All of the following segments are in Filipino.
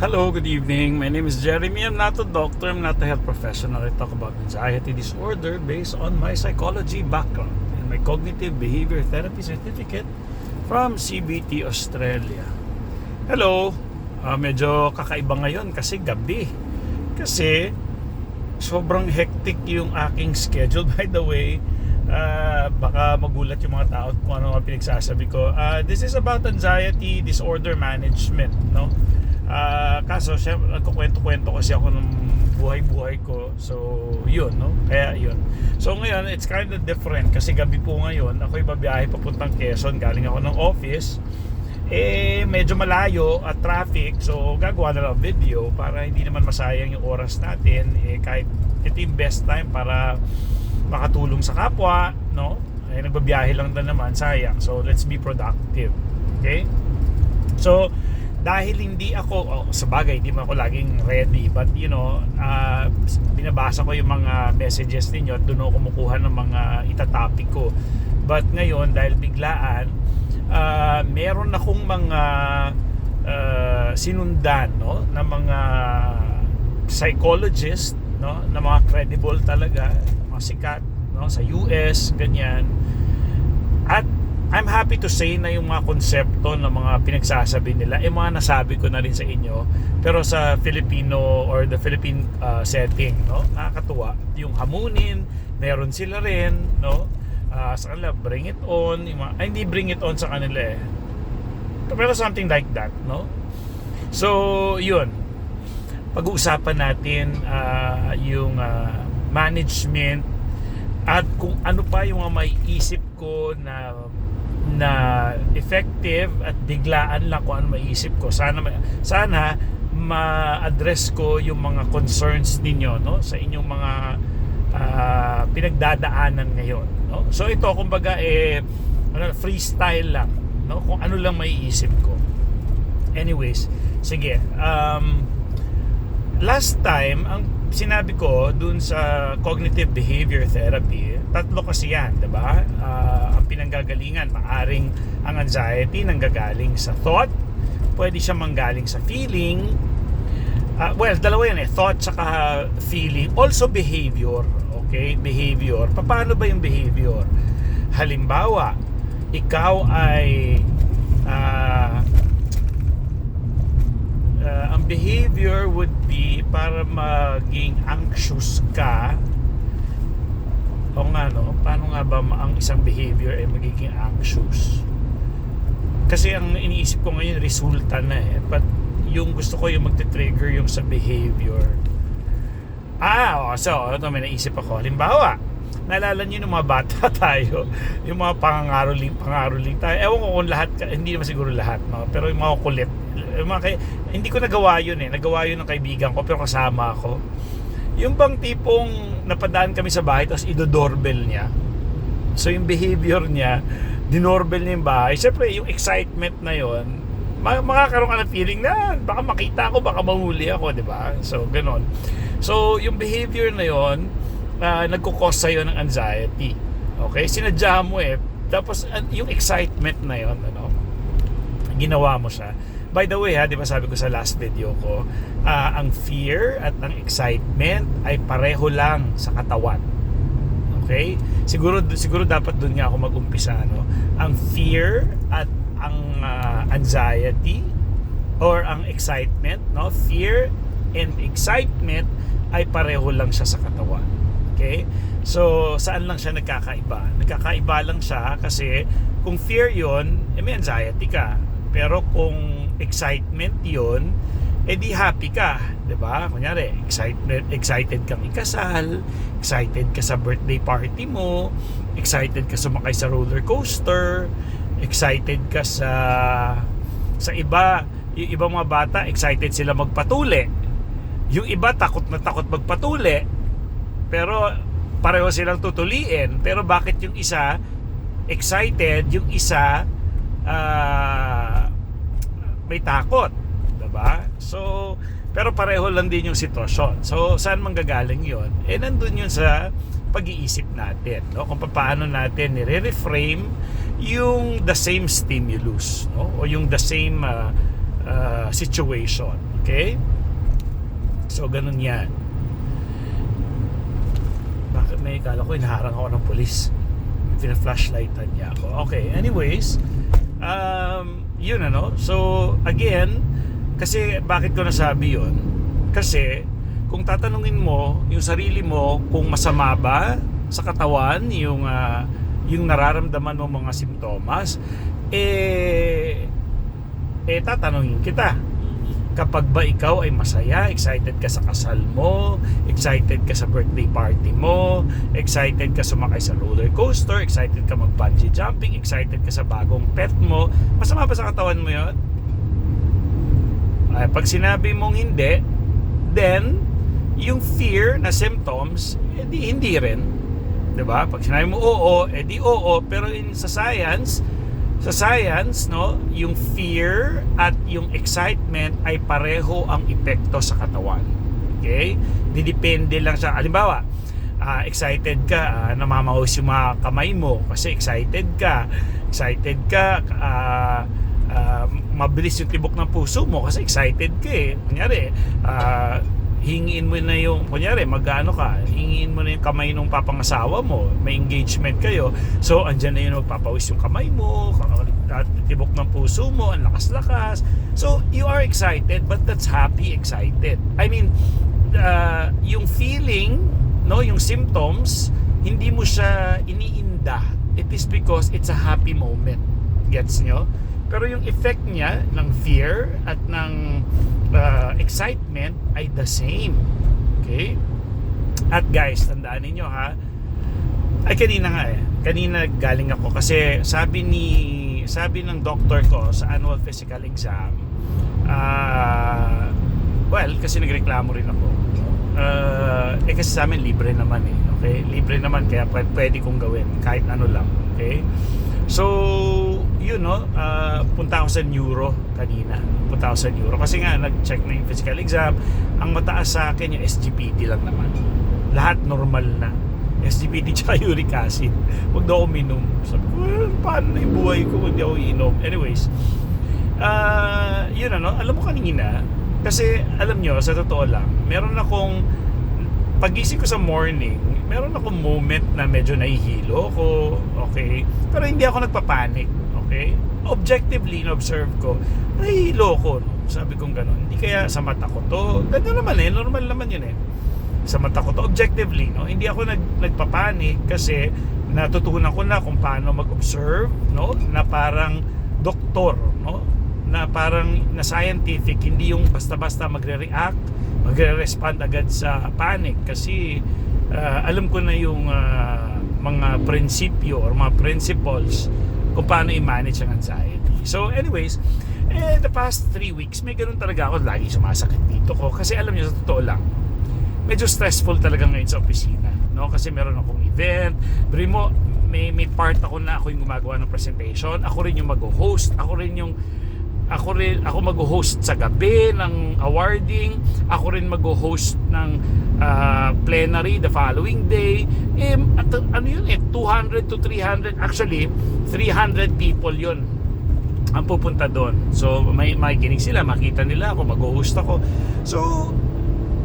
Hello, good evening. My name is Jeremy. I'm not a doctor, I'm not a health professional. I talk about anxiety disorder based on my psychology background and my cognitive behavior therapy certificate from CBT Australia. Hello, Ah, medyo kakaiba ngayon kasi gabi. Kasi sobrang hectic yung aking schedule. By the way, ah, baka magulat yung mga tao kung ano ang pinagsasabi ko. Ah, this is about anxiety disorder management, no? Ah, kaso, siya, nagkukwento-kwento kasi ako ng buhay-buhay ko. So, yun, no? Kaya yun. So, ngayon, it's kind of different kasi gabi po ngayon, ako'y babiyahe papuntang Quezon. Galing ako ng office. Eh, medyo malayo at traffic. So, gagawa na lang video para hindi naman masayang yung oras natin. Eh, kahit ito yung best time para makatulong sa kapwa, no? Eh, nagbabiyahe lang na naman, sayang. So, let's be productive. Okay? So, dahil hindi ako, oh, sa bagay, hindi man ako laging ready, but you know, ah, binabasa ko yung mga messages ninyo at doon ako kumukuha ng mga itatopic ko. But ngayon, dahil biglaan, ah, meron akong mga ah, sinundan, no, na mga psychologist, no, na mga credible talaga, mga sikat, no, sa US, ganyan. At I'm happy to say na yung mga konsepto ng mga pinagsasabi nila, eh mga nasabi ko na rin sa inyo. Pero sa Filipino or the Philippine uh, setting, no, nakakatuwa. Yung hamunin, meron sila rin, no. Uh, sa kanila, bring it on. Yung mga, ay, hindi bring it on sa kanila eh. Pero something like that, no. So, yun. Pag-uusapan natin uh, yung uh, management at kung ano pa yung mga maiisip ko na na effective at biglaan lang kung ano maiisip ko. Sana sana ma-address ko yung mga concerns ninyo no sa inyong mga ah, pinagdadaanan ngayon, no? So ito kumbaga eh ano, freestyle lang, no? Kung ano lang maiisip ko. Anyways, sige. Um, last time ang sinabi ko dun sa cognitive behavior therapy, tatlo kasi yan, 'di ba? Ah, ang pinanggagalingan, maaring ang anxiety nanggagaling sa thought, pwede siya manggaling sa feeling. Ah, well, dalawa yan eh, thought saka feeling, also behavior, okay? Behavior. Paano ba yung behavior? Halimbawa, ikaw ay ah uh, ang behavior would be para maging anxious ka o nga no, paano nga ba ang isang behavior ay magiging anxious? Kasi ang iniisip ko ngayon resulta na eh. But yung gusto ko yung magte-trigger yung sa behavior. Ah, so ito may naisip ako. Halimbawa, naalala niyo ng mga bata tayo, yung mga pangangaroling, pangaroling tayo. Ewan ko kung lahat, hindi naman siguro lahat, no? pero yung mga kulit. Yung mga hindi ko nagawa yun eh. Nagawa yun ng kaibigan ko, pero kasama ako. Yung bang tipong napadaan kami sa bahay, tapos ido-doorbell niya. So yung behavior niya, dinorbell niya yung bahay. Siyempre, yung excitement na yon ma- makakaroon ka ng feeling na baka makita ako, baka mahuli ako, di ba? So, ganon. So, yung behavior na yon uh, nagkukos sa'yo ng anxiety. Okay? Sinadya mo eh. Tapos, uh, yung excitement na yon ano, ginawa mo siya. By the way, ha, di ba sabi ko sa last video ko, ah, ang fear at ang excitement ay pareho lang sa katawan. Okay? Siguro siguro dapat doon nga ako mag-umpisa no. Ang fear at ang ah, anxiety or ang excitement, no? Fear and excitement ay pareho lang siya sa katawan. Okay? So, saan lang siya nagkakaiba? Nagkakaiba lang siya kasi kung fear 'yon, eh may anxiety ka. Pero kung excitement 'yon, eh di happy ka, 'di ba? Kunyari, excitement, excited kang ikasal, excited ka sa birthday party mo, excited ka sumakay sa roller coaster, excited ka sa sa iba, yung ibang mga bata excited sila magpatuli. Yung iba takot na takot magpatuli. Pero pareho silang tutuliin. Pero bakit yung isa excited, yung isa ah, may takot, ba? So, pero pareho lang din yung sitwasyon. So, saan manggagaling 'yon? Eh nandun 'yun sa pag-iisip natin, no? Kung paano natin nire-reframe yung the same stimulus, no? O yung the same uh, uh, situation. Okay? So, ganun yan. Bakit may kala ko inaharang ako ng polis? Pina-flashlightan niya ako. Okay, anyways, um, yun ano. So, again, kasi bakit ko nasabi yun? Kasi, kung tatanungin mo yung sarili mo kung masama ba sa katawan yung ah, yung nararamdaman mo mga simptomas eh eh tatanungin kita kapag ba ikaw ay masaya, excited ka sa kasal mo, excited ka sa birthday party mo, excited ka sumakay sa roller coaster, excited ka mag bungee jumping, excited ka sa bagong pet mo, masama ba sa katawan mo yun? Ay, pag sinabi mong hindi, then yung fear na symptoms, edi hindi rin. ba? Pag sinabi mo oo, edi oo, pero in sa science, sa science, no, yung fear at yung excitement ay pareho ang epekto sa katawan. Okay? Didepende lang sa, halimbawa, ah, excited ka, uh, namamahos yung mga kamay mo kasi excited ka. Excited ka, ah, ah, mabilis yung tibok ng puso mo kasi excited ka eh. Kunyari, ah, hingiin mo na yung, kunyari, mag-ano ka, hingiin mo na yung kamay ng papangasawa mo, may engagement kayo, so andyan na yun, magpapawis yung kamay mo, tibok ng puso mo, ang lakas-lakas. So, you are excited, but that's happy excited. I mean, uh, yung feeling, no, yung symptoms, hindi mo siya iniinda. It is because it's a happy moment. Gets nyo? Pero yung effect niya ng fear at ng uh, excitement ay the same. Okay? At guys, tandaan ninyo ha, ay kanina nga eh, kanina galing ako. Kasi sabi ni sabi ng doctor ko sa annual physical exam ah well kasi nagreklamo rin ako. Uh, eh kasi sa amin libre naman eh. Okay? Libre naman kaya pwede kong gawin kahit ano lang. Okay? So yun no uh, punta ako sa neuro kanina. Punta ako sa neuro. Kasi nga nag-check na yung physical exam. Ang mataas sa akin yung SGPT lang naman. Lahat normal na. SGPT tsaka uric acid. Huwag daw ako minom sabi ko well, paano na yung buhay ko hindi ako iinom? Anyways uh, yun ano alam mo kanina kasi alam nyo sa totoo lang meron akong pagising ko sa morning meron akong moment na medyo nahihilo ko okay? Pero hindi ako nagpapanik okay objectively na-observe ko nahihilo ko no? sabi kong ganun. Hindi kaya sa mata ko to. Ganda naman eh normal naman yun eh. Sa mata ko to objectively no? Hindi ako nag nagpapanik kasi natutunan ko na kung paano mag-observe no? Na parang doktor no? Na parang na scientific hindi yung basta-basta magre-react magre-respond agad sa panic. Kasi uh, alam ko na yung uh, mga prinsipyo or mga principles kung paano i-manage ang anxiety. So anyways eh, the past 3 weeks may ganun talaga ako. Lagi sumasakit dito ko. Kasi alam niyo sa totoo lang medyo stressful talaga ngayon sa opisina no? Kasi meron akong event. Pero mo may may part ako na ako yung gumagawa ng presentation. Ako rin yung mag-host. Ako rin yung ako rin ako mag-host sa gabi ng awarding. Ako rin mag-host ng uh, plenary the following day. Eh, at, ano yun eh 200 to 300 actually 300 people yun ang pupunta doon. So may makikinig sila makita nila ako mag-host ako. So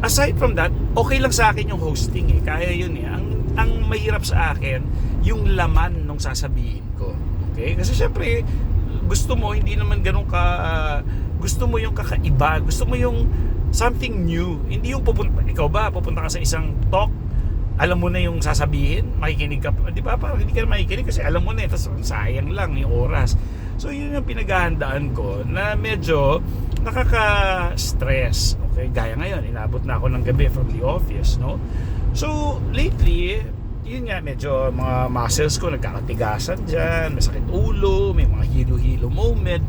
aside from that okay lang sa akin yung hosting eh. Kaya yun eh. Ang, ang mahirap sa akin yung laman nung sasabihin ko. Okay? Kasi syempre gusto mo hindi naman ganun ka uh, gusto mo yung kakaiba gusto mo yung something new. Hindi yung pupunta ikaw ba pupunta ka sa isang talk alam mo na yung sasabihin makikinig ka di ba parang hindi ka na makikinig kasi alam mo na eh tapos sayang lang yung oras. So yun yung pinaghahandaan ko na medyo nakaka-stress. Okay gaya ngayon inabot na ako ng gabi from the office no? So lately yun nga, medyo mga muscles ko nagkakatigasan dyan, may sakit ulo, may mga hilo-hilo moment.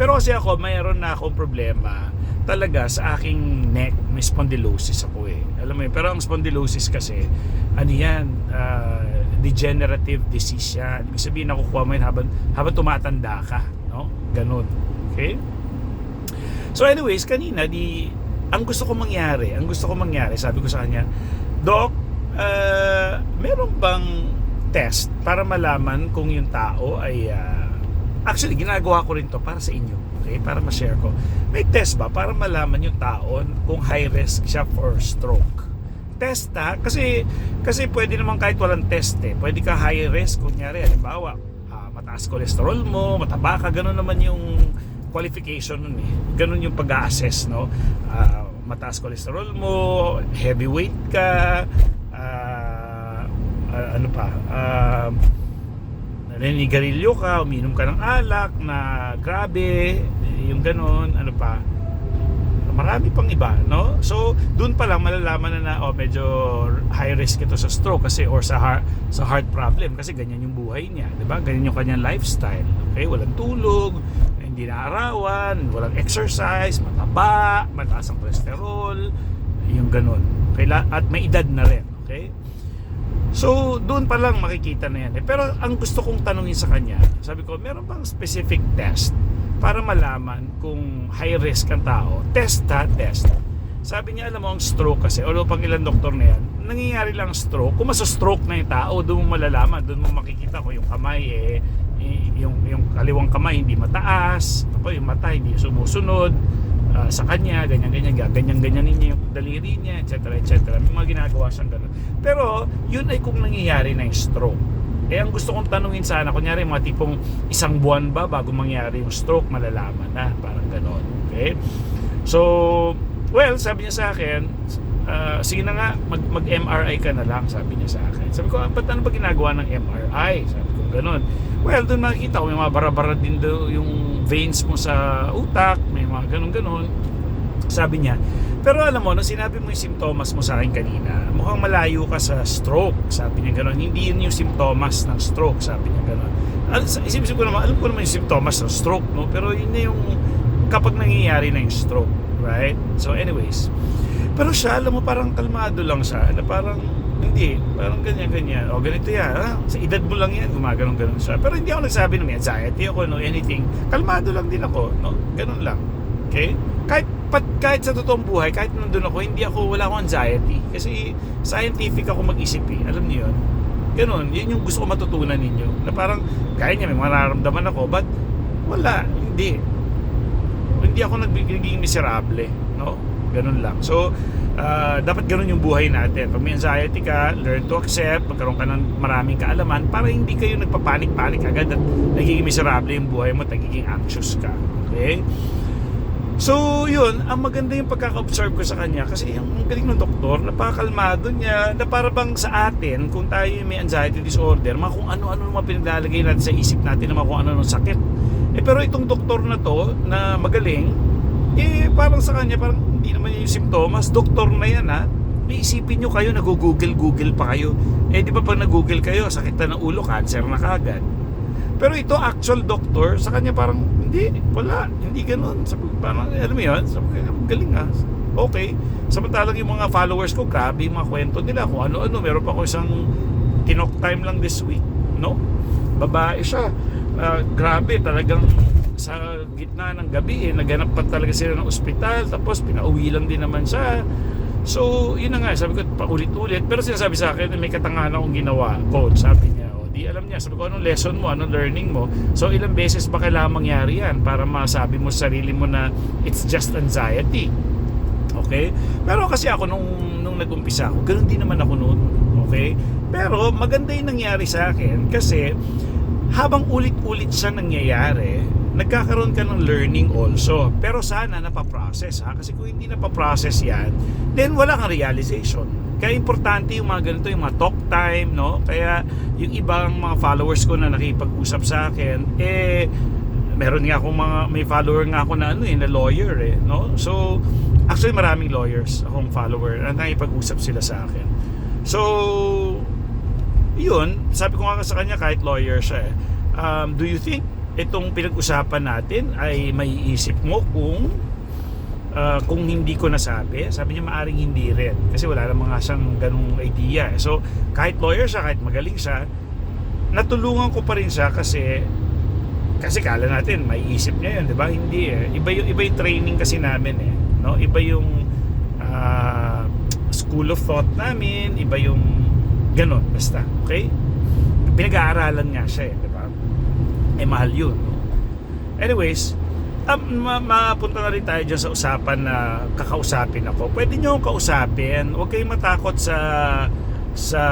Pero kasi ako, mayroon na akong problema talaga sa aking neck, may spondylosis ako eh. Alam mo yun, pero ang spondylosis kasi, ano yan, uh, degenerative disease yan. Ibig sabihin, nakukuha mo yun habang, habang tumatanda ka. No? Ganun. Okay? So anyways, kanina, di, ang gusto ko mangyari, ang gusto ko mangyari, sabi ko sa kanya, Doc, uh, meron bang test para malaman kung yung tao ay uh, actually ginagawa ko rin to para sa inyo Okay, para ma-share ko. May test ba para malaman yung taon kung high risk siya for stroke? Test ha? Kasi, kasi pwede naman kahit walang test eh. Pwede ka high risk, kunyari, halimbawa, ah, mataas cholesterol mo, mataba ka, ganun naman yung qualification nun eh. Ganun yung pag-assess, no? Ah, mataas cholesterol mo, heavyweight ka, ah, ano pa, ah, naninigarilyo ka, uminom ka ng alak na grabe, yung ganun, ano pa, marami pang iba, no? So, doon pa lang malalaman na na oh, medyo high risk ito sa stroke kasi or sa heart, sa heart problem kasi ganyan yung buhay niya, 'di ba? Ganyan yung kanyang lifestyle. Okay, walang tulog, hindi naarawan, walang exercise, mataba, mataas ang cholesterol, yung ganun. Kaila at may edad na rin? So, doon pa lang makikita na yan. Eh. Pero ang gusto kong tanungin sa kanya, sabi ko, meron bang specific test para malaman kung high risk ang tao? Test ha, test. Sabi niya, alam mo, ang stroke kasi, although pang ilang doktor na yan, nangyayari lang stroke. Kung maso-stroke na yung tao, doon mo malalaman, doon mo makikita kung yung kamay eh, yung, yung kaliwang kamay hindi mataas, ako, yung mata hindi sumusunod, ah, sa kanya, ganyan-ganyan, ganyan-ganyan niya yung daliri niya, etc. etc. May mga ginagawa siyang ganun. Pero, yun ay kung nangyayari na yung stroke. Eh, ang gusto kong tanungin sana, kunyari mga tipong isang buwan ba bago mangyari yung stroke, malalaman na, parang ganon. Okay? So, well, sabi niya sa akin, ah, sige na nga, mag, mag-MRI ka na lang, sabi niya sa akin. Sabi ko, ah, ba't ano ba ginagawa ng MRI? Sabi ko, ganon. Well, doon makikita ko, may mga bara-bara din do, yung veins mo sa utak, may mga ganon-ganon. Sabi niya, pero alam mo, nung sinabi mo yung simptomas mo sa akin kanina, mukhang malayo ka sa stroke. Sabi niya gano'n. Hindi yun yung simptomas ng stroke. Sabi niya gano'n. Isip-isip ko naman, alam ko naman yung simptomas ng stroke, no? Pero yun na yung kapag nangyayari na yung stroke. Right? So anyways. Pero siya, alam mo, parang kalmado lang siya. Na parang, hindi, parang ganyan-ganyan. O, ganito yan. Ah, sa edad mo lang yan, gumaganon-ganon siya. Pero hindi ako nagsabi ng may anxiety ako, no, anything. Kalmado lang din ako, no? Ganon lang. Okay? Kahit, pat, kahit sa totoong buhay, kahit nandun ako, hindi ako, wala akong anxiety. Kasi scientific ako mag-isip eh. Alam niyo yun? Ganon. Yun yung gusto ko matutunan ninyo. Na parang, kaya niya, may mga nararamdaman ako, but wala, hindi. Hindi ako nagiging miserable, no? Ganun lang. So, ah, dapat ganun yung buhay natin. Pag may anxiety ka, learn to accept, magkaroon ka ng maraming kaalaman para hindi kayo nagpapanik-panik agad at nagiging miserable yung buhay mo at nagiging anxious ka. Okay? So, yun, ang maganda yung pagkaka-observe ko sa kanya kasi yung galing ng doktor, napakalmado niya, na para bang sa atin, kung tayo may anxiety disorder, mga kung ano-ano mga pinaglalagay natin sa isip natin na mga kung ano-ano sakit. Eh, pero itong doktor na to, na magaling, eh, parang sa kanya, parang hindi naman yun yung simptomas, doktor na yan ha. May isipin nyo kayo, nag-google-google pa kayo. Eh, di ba pag nag-google kayo, sakit na ulo, cancer na kagad. Pero ito, actual doctor, sa kanya parang, hindi, wala, hindi ganun. Sabi, parang, alam mo yun, sabi galing ah. Okay. Samantalang yung mga followers ko, grabe yung mga kwento nila, kung ano-ano. Meron pa ko isang tinok time lang this week, no? Babae siya. Ah, grabe, talagang sa gitna ng gabi, eh, naganap pa talaga sila ng ospital, tapos pinauwi lang din naman siya. So, yun na nga, sabi ko, paulit-ulit. Pero sinasabi sa akin, may katangahan akong ginawa, coach, sabi niya, o di alam niya, sabi ko, anong lesson mo, anong learning mo? So, ilang beses ba kailangan mangyari yan para masabi mo sa sarili mo na it's just anxiety? Okay? Pero kasi ako nung, nung nag-umpisa ako, ganun din naman ako noon. Okay? Pero maganda yung nangyari sa akin kasi habang ulit-ulit siya nangyayari, nagkakaroon ka ng learning also. Pero sana napaprocess ha. Kasi kung hindi napaprocess yan, then wala kang realization. Kaya importante yung mga ganito, yung mga talk time, no? Kaya yung ibang mga followers ko na nakipag-usap sa akin, eh, meron nga akong mga, may follower nga ako na ano eh, na lawyer eh, no? So, actually maraming lawyers akong follower na nakipag-usap sila sa akin. So, yun, sabi ko nga sa kanya kahit lawyer siya eh, um, do you think itong pinag-usapan natin ay may isip mo kung uh, kung hindi ko nasabi? Sabi niya maaring hindi rin kasi wala namang nga siyang ganung idea. So, kahit lawyer siya, kahit magaling siya, natulungan ko pa rin siya kasi kasi kala natin may isip niya yun, 'di ba? Hindi eh. Iba yung iba yung training kasi namin eh, no? Iba yung ah, school of thought namin, iba yung ganon basta, okay? Pinag-aaralan nga siya eh? Eh mahal yun. Anyways, um, ma- mapunta na rin tayo dyan sa usapan na kakausapin ako. Pwede nyo akong kausapin. Huwag kayong matakot sa sa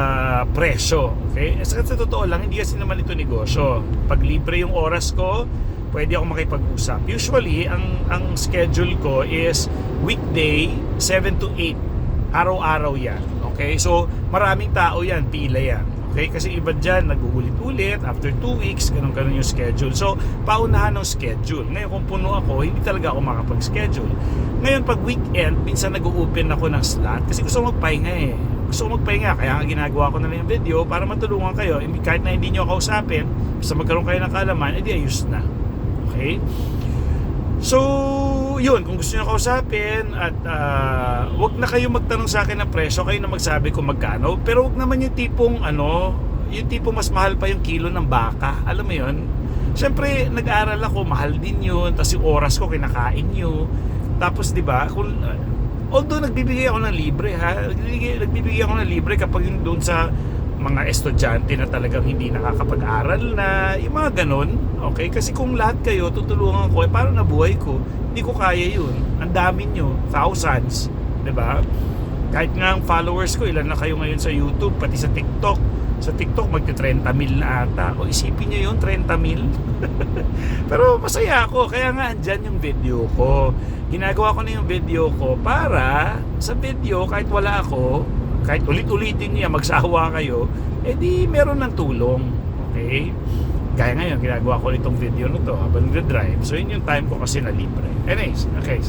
presyo. Okay? Sa, sa totoo lang, hindi kasi naman ito negosyo. Pag libre yung oras ko, pwede ako makipag-usap. Usually, ang, ang schedule ko is weekday, 7 to 8. Araw-araw yan. Okay? So, maraming tao yan, pila yan. Okay? Kasi iba dyan, nag-uulit-ulit, after 2 weeks, ganun-ganun yung schedule. So, paunahan ng schedule. Ngayon, kung puno ako, hindi talaga ako makapag-schedule. Ngayon, pag weekend, minsan nag-open ako ng slot kasi gusto ko magpahinga eh. Gusto ko magpahinga, kaya ginagawa ko na lang yung video para matulungan kayo. Hindi- Kahit na hindi nyo kausapin, basta magkaroon kayo ng kaalaman, edi ayos na. Okay? So, yun, kung gusto nyo kausapin at ah, wag na kayo magtanong sa akin ng presyo, kayo na magsabi kung magkano. Pero wag naman yung tipong ano, yung tipong mas mahal pa yung kilo ng baka. Alam mo yun? Siyempre, nag-aral ako, mahal din yun. Tapos yung oras ko, kinakain nyo. Tapos, di ba, kung, although nagbibigay ako ng libre ha, nagbibigay, nagbibigay ako ng libre kapag yung doon sa mga estudyante na talagang hindi nakakapag-aral na, yung mga ganun, okay? Kasi kung lahat kayo tutulungan ko, eh paano nabuhay ko? Hindi ko kaya yun. Ang dami nyo, thousands, ba? Kahit nga ang followers ko, ilan na kayo ngayon sa YouTube, pati sa TikTok. Sa TikTok, magti 30 mil na ata. O isipin nyo yun, 30 mil. Pero masaya ako, kaya nga andyan yung video ko. Ginagawa ko na yung video ko para sa video, kahit wala ako, kahit ulit-ulitin niya, magsawa kayo, eh di meron ng tulong. Okay? Kaya ngayon, ginagawa ko itong video na to habang nag-drive. So yun yung time ko kasi na libre. Anyways, okay.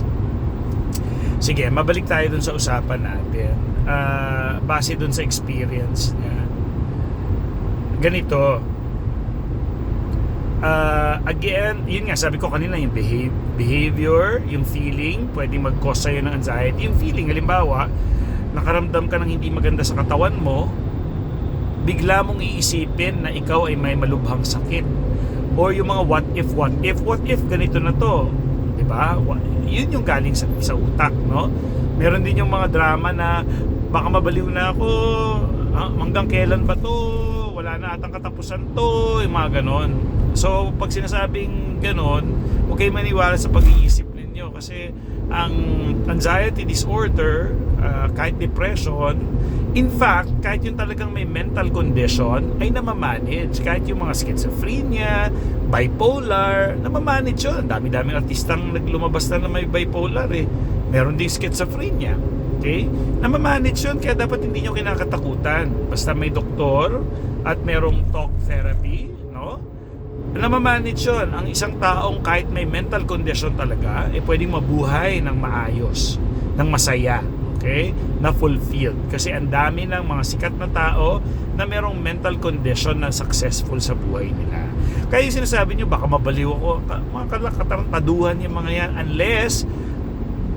Sige, mabalik tayo dun sa usapan natin. Ah, base dun sa experience niya. Ganito, uh, again, yun nga, sabi ko kanina, yung behave, behavior, yung feeling, pwedeng mag-cause sa'yo ng anxiety. Yung feeling, halimbawa, nakaramdam ka ng hindi maganda sa katawan mo, bigla mong iisipin na ikaw ay may malubhang sakit. Or yung mga what if, what if, what if, ganito na to. ba? Wa- Yun yung galing sa, sa utak, no? Meron din yung mga drama na baka mabaliw na ako, hanggang kailan ba to? Wala na atang katapusan to, yung mga ganon. So, pag sinasabing ganon, huwag kayo maniwala sa pag-iisip ninyo kasi ang anxiety disorder, ah, kahit depression, in fact, kahit yung talagang may mental condition, ay namamanage. Kahit yung mga schizophrenia, bipolar, namamanage yun. Dami-daming artistang naglumabas na na may bipolar eh. Meron ding schizophrenia. Okay? Namamanage yun, kaya dapat hindi nyo kinakatakutan. Basta may doktor at merong talk therapy, no? namamanage yun. Ang isang taong kahit may mental condition talaga, eh pwedeng mabuhay ng maayos, ng masaya, okay? Na fulfilled. Kasi ang dami ng mga sikat na tao na merong mental condition na successful sa buhay nila. Kaya yung sinasabi nyo, baka mabaliw ako, mga kalakatarantaduhan yung mga yan, unless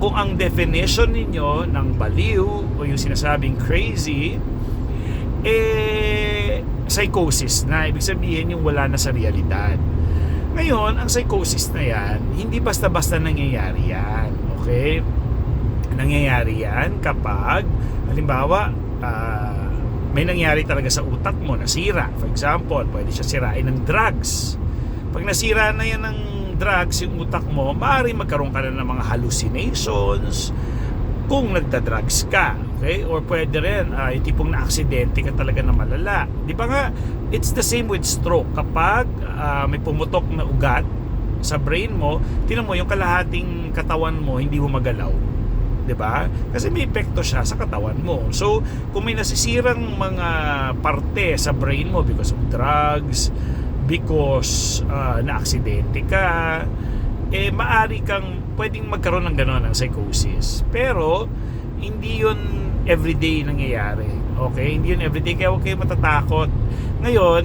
kung ang definition ninyo ng baliw o yung sinasabing crazy, eh, psychosis na. Ibig sabihin yung wala na sa realidad. Ngayon, ang psychosis na yan, hindi basta-basta nangyayari yan. Okay? Nangyayari yan kapag, halimbawa, ah, may nangyari talaga sa utak mo, nasira. For example, pwede siya sirain ng drugs. Pag nasira na yan ng drugs yung utak mo, maaari magkaroon ka na ng mga hallucinations kung nagda-drugs ka. Okay? Or pwede rin, yung tipong na-aksidente ka talaga na malala. Di ba nga, it's the same with stroke. Kapag ah, may pumutok na ugat sa brain mo, tinan mo, yung kalahating katawan mo, hindi mo magalaw. 'di ba? Kasi may epekto siya sa katawan mo. So, kung may nasisirang mga parte sa brain mo because of drugs, because uh, na-aksidente ka, eh maari kang pwedeng magkaroon ng gano'n ng psychosis. Pero, hindi yun everyday nangyayari. Okay? Hindi yun everyday, kaya huwag kayo matatakot. Ngayon,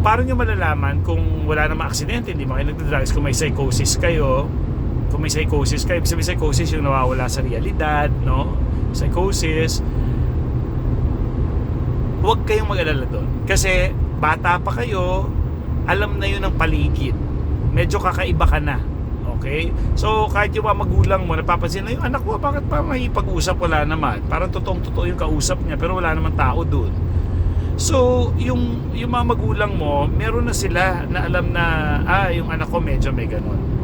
paano nyo malalaman kung wala namang aksidente, hindi mo kayo nagda-drugs, kung may psychosis kayo, kung may psychosis kayo, sabihin psychosis yung nawawala sa realidad, no? Psychosis, huwag kayong mag-alala doon. Kasi bata pa kayo, alam na yun ng paligid. Medyo kakaiba ka na. Okay? So, kahit yung mga magulang mo, napapansin na yung anak ko, bakit pa may pag-usap? Wala naman. Parang totoong-totoo yung kausap niya, pero wala naman tao doon. So, yung, yung mga magulang mo, meron na sila na alam na, ah, yung anak ko medyo may ganun.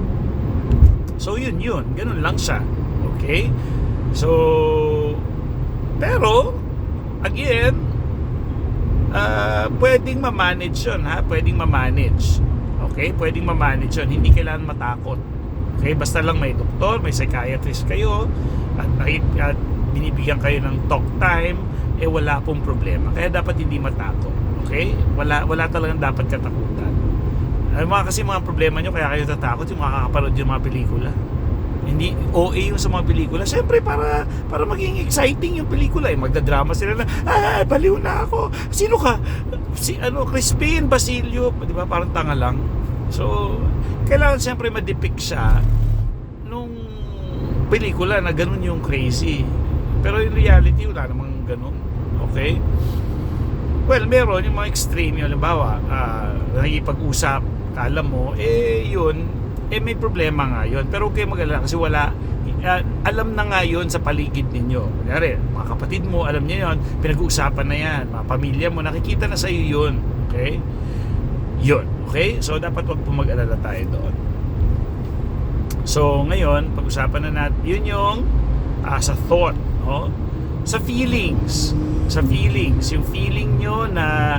So yun yun, ganun lang siya. Okay? So, pero, again, ah pwedeng ma-manage yun ha, pwedeng ma-manage. Okay? Pwedeng ma-manage yun, hindi kailangan matakot. Okay? Basta lang may doktor, may psychiatrist kayo, at, at binibigyan kayo ng talk time, eh wala pong problema. Kaya dapat hindi matakot. Okay? Wala, wala talagang dapat katakutan. Ay, mga kasi mga problema nyo, kaya kayo tatakot yung makakapanood yung mga pelikula. Hindi OA yung sa mga pelikula. Siyempre, para, para maging exciting yung pelikula. Eh, magdadrama sila na, ah, baliw na ako. Sino ka? Si, ano, Crispin, Basilio. Di ba? Parang tanga lang. So, kailangan siyempre ma-depict siya nung pelikula na ganun yung crazy. Pero in reality, wala namang ganun. Okay? Well, meron yung mga extreme yung halimbawa, uh, nakikipag-usap, kala mo, eh yun, eh may problema nga yun. Pero okay mag-alala kasi wala, ah, alam na nga yun sa paligid ninyo. Kunyari, mga kapatid mo, alam niya yun, pinag-uusapan na yan, mga pamilya mo, nakikita na sa'yo yun. Okay? Yun. Okay? So, dapat wag po mag-alala tayo doon. So, ngayon, pag-usapan na natin, yun yung ah, sa thought, no? Sa feelings. Sa feelings. Yung feeling nyo na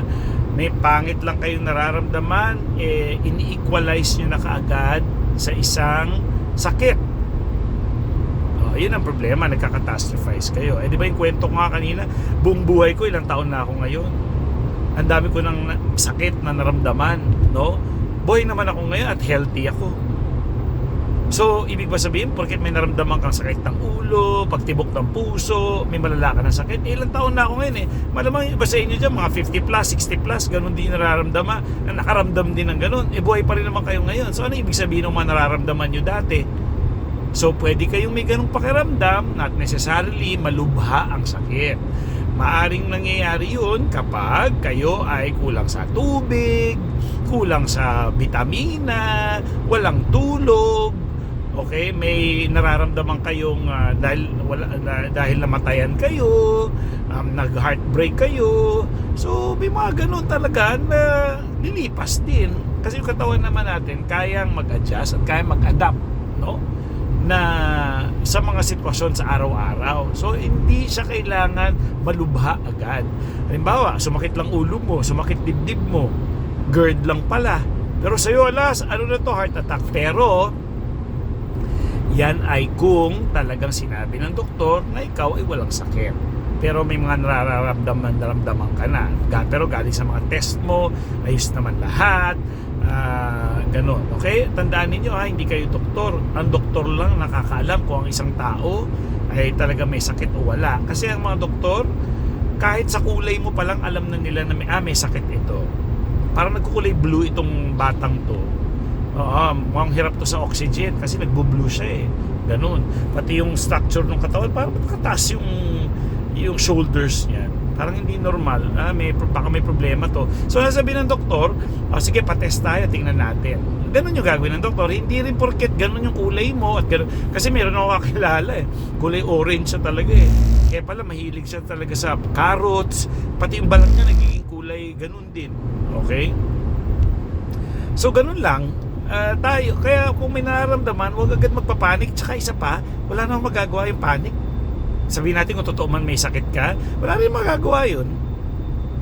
may pangit lang kayong nararamdaman, eh, ini-equalize nyo na kaagad sa isang sakit. Oh, yun ang problema, nagkakatastrophize kayo. Eh, di ba yung kwento ko nga kanina, buong buhay ko, ilang taon na ako ngayon. Ang dami ko ng sakit na naramdaman, no? Buhay naman ako ngayon at healthy ako. So, ibig ba sabihin, porket may naramdaman kang sakit ng ulo, pagtibok ng puso, may malala ng sakit, eh, ilang taon na ako ngayon eh. Malamang iba sa inyo dyan, mga 50 plus, 60 plus, ganun din nararamdaman, na nakaramdam din ng ganun. Eh, buhay pa rin naman kayo ngayon. So, ano ibig sabihin ng mga nararamdaman nyo dati? So, pwede kayong may ganung pakiramdam, not necessarily malubha ang sakit. Maaring nangyayari yun kapag kayo ay kulang sa tubig, kulang sa vitamina, walang tulog, okay, may nararamdaman kayong ah, dahil wala na- dahil namatayan kayo, um, nag-heartbreak kayo. So, may mga ganun talaga na lilipas din. Kasi yung katawan naman natin kayang mag-adjust at kayang mag-adapt, no? Na sa mga sitwasyon sa araw-araw. So, hindi siya kailangan malubha agad. Halimbawa, sumakit lang ulo mo, sumakit dibdib mo, GERD lang pala. Pero sa'yo, alas, ano na to, heart attack. Pero, yan ay kung talagang sinabi ng doktor na ikaw ay walang sakit. Pero may mga nararamdaman naramdaman ka na. Pero galing sa mga test mo, ayos naman lahat. Ah, ganun. Okay? Tandaan ninyo ha, hindi kayo doktor. Ang doktor lang nakakaalam kung ang isang tao ay talaga may sakit o wala. Kasi ang mga doktor, kahit sa kulay mo palang alam na nila na may, ah, may sakit ito. Parang nagkukulay blue itong batang to. Oo, mukhang hirap to sa oxygen kasi nagbo-blue siya eh. Ganun. Pati yung structure ng katawan, parang nakataas yung yung shoulders niya. Parang hindi normal. Ah, may, baka may problema to. So, nasabi ng doktor, oh, sige, patest tayo, tingnan natin. Ganun yung gagawin ng doktor. Hindi rin porket ganun yung kulay mo. At ganun. Kasi meron ako kakilala eh. Kulay orange siya talaga eh. Kaya pala, mahilig siya talaga sa carrots. Pati yung balat niya nagiging kulay ganun din. Okay? So ganun lang Ah, tayo. Kaya kung may nararamdaman, huwag agad magpapanik. Tsaka isa pa, wala namang magagawa yung panic. Sabihin natin kung totoo man may sakit ka, wala rin magagawa yun.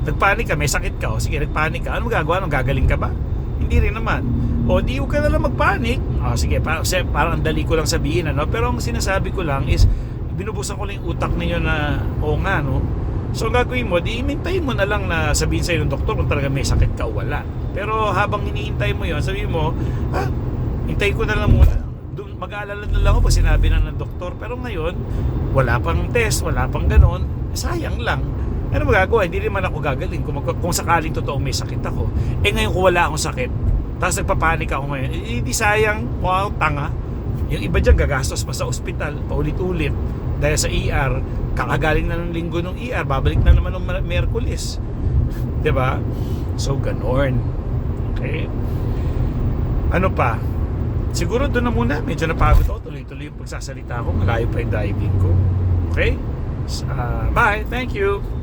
Nagpanik ka, may sakit ka, o sige, nagpanik ka, ano magagawa? Anong gagaling ka ba? Hindi rin naman. O di ka na lang magpanik. O sige, parang, parang ang dali ko lang sabihin, ano? Pero ang sinasabi ko lang is, binubusan ko lang yung utak ninyo na, o nga, no? So ang gagawin mo, di imintayin mo na lang na sabihin sa'yo ng doktor kung talaga may sakit ka o wala. Pero habang hinihintay mo yon sabihin mo, ah, hintay ko na lang muna. Mag-aalala na lang ako pag sinabi na ng doktor. Pero ngayon, wala pang test, wala pang ganon. Sayang lang. Ano magagawa? Hindi naman ako gagaling kung, mag- kung sakaling totoong may sakit ako. Eh ngayon kung wala akong sakit, tapos nagpapanik ako ngayon, eh, di sayang, wow, tanga. Yung iba dyan gagastos pa sa ospital, paulit-ulit. Dahil sa ER, kakagaling na ng linggo ng ER, babalik na naman ng Merkulis. ba? So, ganon. Okay? Ano pa? Siguro doon na muna. Medyo napagod ako. Tuloy-tuloy yung pagsasalita ko. Malayo pa yung driving ko. Okay? Ah, bye. Thank you.